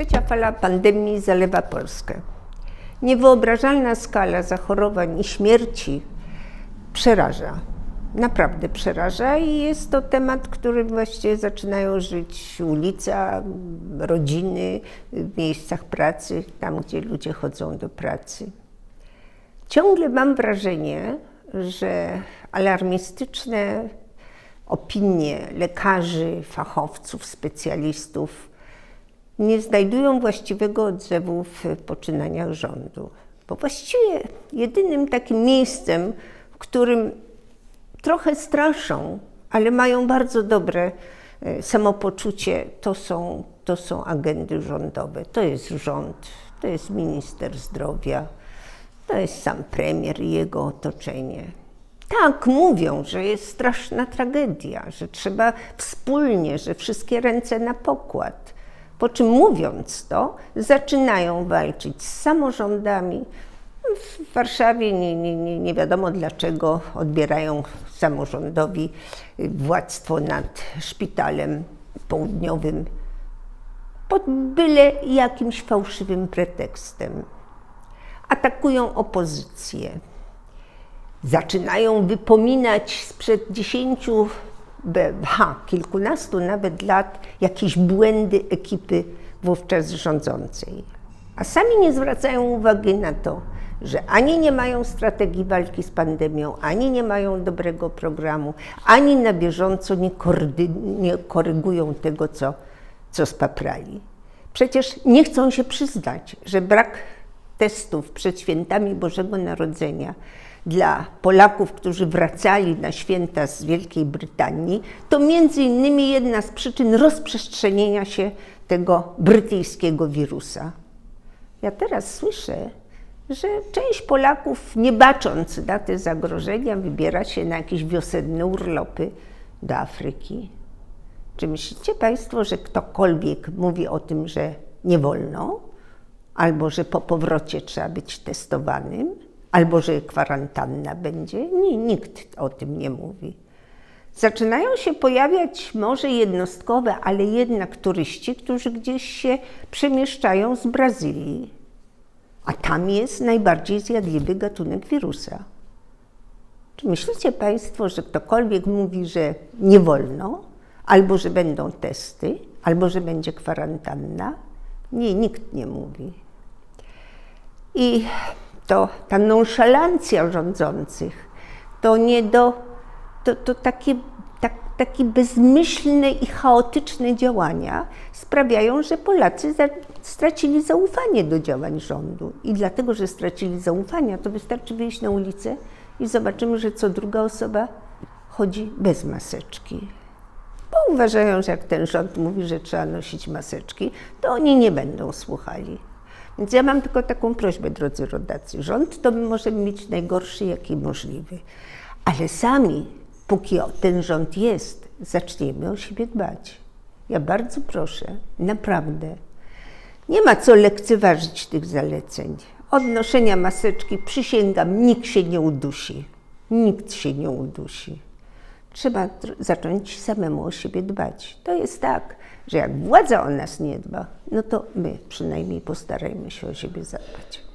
Trzecia fala pandemii zalewa Polskę. Niewyobrażalna skala zachorowań i śmierci przeraża. Naprawdę przeraża i jest to temat, którym właściwie zaczynają żyć ulica, rodziny, w miejscach pracy, tam gdzie ludzie chodzą do pracy. Ciągle mam wrażenie, że alarmistyczne opinie lekarzy, fachowców, specjalistów nie znajdują właściwego odzewu w poczynaniach rządu. Bo właściwie jedynym takim miejscem, w którym trochę straszą, ale mają bardzo dobre e, samopoczucie, to są, to są agendy rządowe. To jest rząd, to jest minister zdrowia, to jest sam premier i jego otoczenie. Tak, mówią, że jest straszna tragedia, że trzeba wspólnie, że wszystkie ręce na pokład. Po czym mówiąc to, zaczynają walczyć z samorządami. W Warszawie nie, nie, nie, nie wiadomo dlaczego odbierają samorządowi władztwo nad szpitalem południowym pod byle jakimś fałszywym pretekstem. Atakują opozycję. Zaczynają wypominać sprzed dziesięciu ha, kilkunastu nawet lat jakieś błędy ekipy wówczas rządzącej. A sami nie zwracają uwagi na to, że ani nie mają strategii walki z pandemią, ani nie mają dobrego programu, ani na bieżąco nie, nie korygują tego, co, co spaprali. Przecież nie chcą się przyznać, że brak testów przed świętami Bożego Narodzenia dla Polaków, którzy wracali na święta z Wielkiej Brytanii, to między innymi jedna z przyczyn rozprzestrzenienia się tego brytyjskiego wirusa. Ja teraz słyszę, że część Polaków, nie bacząc na te zagrożenia, wybiera się na jakieś wiosenne urlopy do Afryki. Czy myślicie Państwo, że ktokolwiek mówi o tym, że nie wolno, albo że po powrocie trzeba być testowanym? Albo że kwarantanna będzie. Nie, nikt o tym nie mówi. Zaczynają się pojawiać może jednostkowe, ale jednak turyści, którzy gdzieś się przemieszczają z Brazylii. A tam jest najbardziej zjadliwy gatunek wirusa. Czy myślicie Państwo, że ktokolwiek mówi, że nie wolno, albo że będą testy, albo że będzie kwarantanna? Nie, nikt nie mówi. I to ta nonszalancja rządzących, to nie do, to, to takie, tak, takie bezmyślne i chaotyczne działania sprawiają, że Polacy za, stracili zaufanie do działań rządu. I dlatego, że stracili zaufanie, to wystarczy wyjść na ulicę i zobaczymy, że co druga osoba chodzi bez maseczki. Bo uważają, że jak ten rząd mówi, że trzeba nosić maseczki, to oni nie będą słuchali. Więc ja mam tylko taką prośbę, drodzy rodacy. Rząd to my możemy mieć najgorszy, jaki możliwy, ale sami, póki ten rząd jest, zaczniemy o siebie dbać. Ja bardzo proszę, naprawdę. Nie ma co lekceważyć tych zaleceń. Od noszenia maseczki przysięgam, nikt się nie udusi. Nikt się nie udusi. Trzeba zacząć samemu o siebie dbać. To jest tak, że jak władza o nas nie dba, no to my przynajmniej postarajmy się o siebie zadbać.